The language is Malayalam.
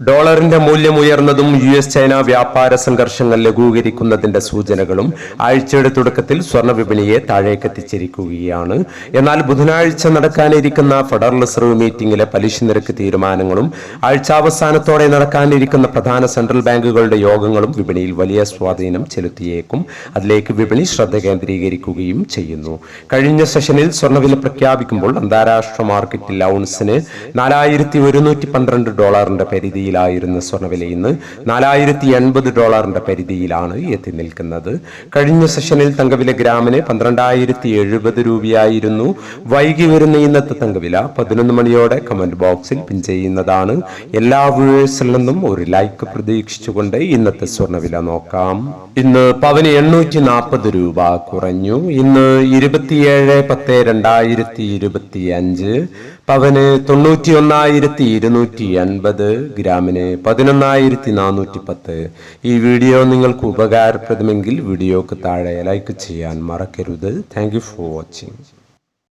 ഡോളറിന്റെ മൂല്യം ഉയർന്നതും യു എസ് ചൈന വ്യാപാര സംഘർഷങ്ങൾ ലഘൂകരിക്കുന്നതിന്റെ സൂചനകളും ആഴ്ചയുടെ തുടക്കത്തിൽ സ്വർണ വിപണിയെ താഴേക്കെത്തിച്ചിരിക്കുകയാണ് എന്നാൽ ബുധനാഴ്ച നടക്കാനിരിക്കുന്ന ഫെഡറൽ റിസർവ് മീറ്റിംഗിലെ പലിശ നിരക്ക് തീരുമാനങ്ങളും ആഴ്ചാവസാനത്തോടെ നടക്കാനിരിക്കുന്ന പ്രധാന സെൻട്രൽ ബാങ്കുകളുടെ യോഗങ്ങളും വിപണിയിൽ വലിയ സ്വാധീനം ചെലുത്തിയേക്കും. അതിലേക്ക് വിപണി ശ്രദ്ധ കേന്ദ്രീകരിക്കുകയും ചെയ്യുന്നു. കഴിഞ്ഞ സെഷനിൽ സ്വർണവില പ്രഖ്യാപിക്കുമ്പോൾ അന്താരാഷ്ട്ര മാർക്കറ്റിൽ ഔൺസിന് നാലായിരത്തി ഡോളറിന്റെ ഡോളറിന്റെ പരിധിയിലായിരുന്ന സ്വർണവില ഇന്ന് നാലായിരത്തി എൺപത് ഡോളറിന്റെ പരിധിയിലാണ് എത്തി നിൽക്കുന്നത്. കഴിഞ്ഞ സെഷനിൽ തങ്കവില ഗ്രാമിന് പന്ത്രണ്ടായിരത്തി എഴുപത് രൂപയായിരുന്നു വൈകി വരുന്ന ഇന്നത്തെ തങ്കവില. പതിനൊന്ന് മണിയോടെ കമന്റ് ബോക്സിൽ പിൻ ചെയ്യുന്നതാണ്. എല്ലാ വ്യൂവേഴ്സിൽ നിന്നും ഒരു ലൈക്ക് പ്രതീക്ഷിച്ചുകൊണ്ട് ഇന്നത്തെ സ്വർണവില നോക്കാം. ഇന്ന് പവന് എണ്ണൂറ്റി നാൽപ്പത് രൂപ കുറഞ്ഞു. ഇന്ന് ഇരുപത്തിയേഴ് പത്ത് രണ്ടായിരത്തി ഇരുപത്തി അഞ്ച് പവന് തൊണ്ണൂറ്റി ഒന്നായിരത്തി ഇരുന്നൂറ്റി അൻപത് ഗ്രാമിന് പതിനൊന്നായിരത്തി നാനൂറ്റി പത്ത് ഈ വീഡിയോ നിങ്ങൾക്ക് ഉപകാരപ്രദമെങ്കിൽ വീഡിയോക്ക് താഴെ ലൈക്ക് ചെയ്യാൻ മറക്കരുത്. Thank for watching